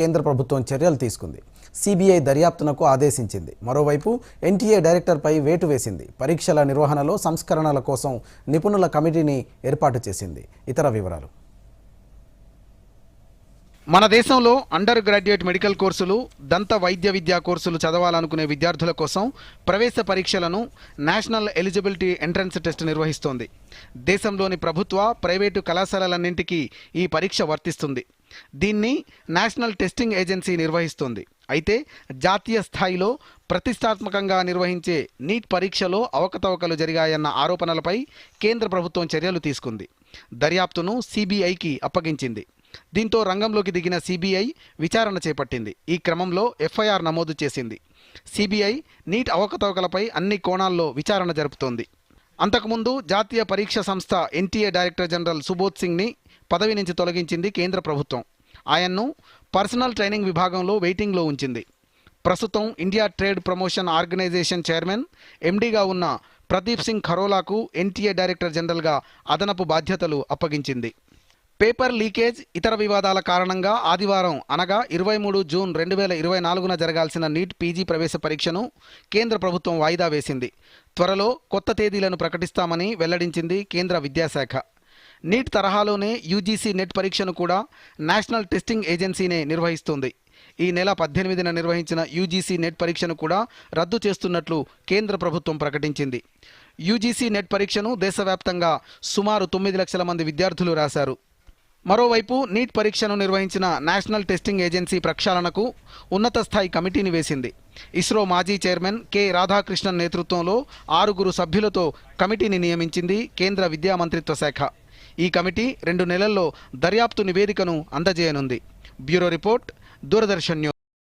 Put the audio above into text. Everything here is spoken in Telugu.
కేంద్ర ప్రభుత్వం చర్యలు తీసుకుంది. సిబిఐ దర్యాప్తునకు ఆదేశించింది. మరోవైపు ఎన్టీఏ డైరెక్టర్పై వేటు వేసింది. పరీక్షల నిర్వహణలో సంస్కరణల కోసం నిపుణుల కమిటీని ఏర్పాటు చేసింది. ఇతర వివరాలు. మన దేశంలో అండర్ గ్రాడ్యుయేట్ మెడికల్ కోర్సులు దంత వైద్య విద్యా కోర్సులు చదవాలనుకునే విద్యార్థుల కోసం ప్రవేశ పరీక్షలను నేషనల్ ఎలిజిబిలిటీ ఎంట్రన్స్ టెస్ట్ నిర్వహిస్తోంది. దేశంలోని ప్రభుత్వ ప్రైవేటు కళాశాలలన్నింటికీ ఈ పరీక్ష వర్తిస్తుంది. దీన్ని నేషనల్ టెస్టింగ్ ఏజెన్సీ నిర్వహిస్తుంది. అయితే జాతీయ స్థాయిలో ప్రతిష్టాత్మకంగా నిర్వహించే నీట్ పరీక్షలో అవకతవకలు జరిగాయన్న ఆరోపణలపై కేంద్ర ప్రభుత్వం చర్యలు తీసుకుంది. దర్యాప్తును సిబిఐకి అప్పగించింది. దీంతో రంగంలోకి దిగిన సిబిఐ విచారణ చేపట్టింది. ఈ క్రమంలో ఎఫ్ఐఆర్ నమోదు చేసింది. సిబిఐ నీట్ అవకతవకలపై అన్ని కోణాల్లో విచారణ జరుపుతోంది. అంతకుముందు జాతీయ పరీక్ష సంస్థ ఎన్టీఏ డైరెక్టర్ జనరల్ సుబోధ్ సింగ్ని పదవి నుంచి తొలగించింది కేంద్ర ప్రభుత్వం. ఆయన్ను పర్సనల్ ట్రైనింగ్ విభాగంలో వెయిటింగ్లో ఉంచింది. ప్రస్తుతం India trade promotion organisation chairman ఎండీగా ఉన్న ప్రదీప్ సింగ్ ఖరోలాకు ఎన్టీఏ డైరెక్టర్ జనరల్గా అదనపు బాధ్యతలు అప్పగించింది. పేపర్ లీకేజ్ ఇతర వివాదాల కారణంగా ఆదివారం అనగా ఇరవై మూడు జూన్ రెండు వేల ఇరవై నాలుగున జరగాల్సిన నీట్ పీజీ ప్రవేశ పరీక్షను కేంద్ర ప్రభుత్వం వాయిదా వేసింది. త్వరలో కొత్త తేదీలను ప్రకటిస్తామని వెల్లడించింది కేంద్ర విద్యాశాఖ. నీట్ తరహాలోనే యూజీసీ నెట్ పరీక్షను కూడా నేషనల్ టెస్టింగ్ ఏజెన్సీనే నిర్వహిస్తుంది. ఈ నెల పద్దెనిమిదిన నిర్వహించిన యూజీసీ నెట్ పరీక్షను కూడా రద్దు చేస్తున్నట్లు కేంద్ర ప్రభుత్వం ప్రకటించింది. యూజీసీ నెట్ పరీక్షను దేశవ్యాప్తంగా సుమారు తొమ్మిది లక్షల మంది విద్యార్థులు రాశారు. మరోవైపు నీట్ పరీక్షను నిర్వహించిన నేషనల్ టెస్టింగ్ ఏజెన్సీ ప్రక్షాళనకు ఉన్నత స్థాయి కమిటీని వేసింది. ఇస్రో మాజీ చైర్మన్ కె. రాధాకృష్ణన్ నేతృత్వంలో ఆరుగురు సభ్యులతో కమిటీని నియమించింది కేంద్ర విద్యా మంత్రిత్వ శాఖ. ఈ కమిటీ రెండు నెలల్లో దర్యాప్తు నివేదికను అందజేయనుంది. Bureau report Doordarshan news.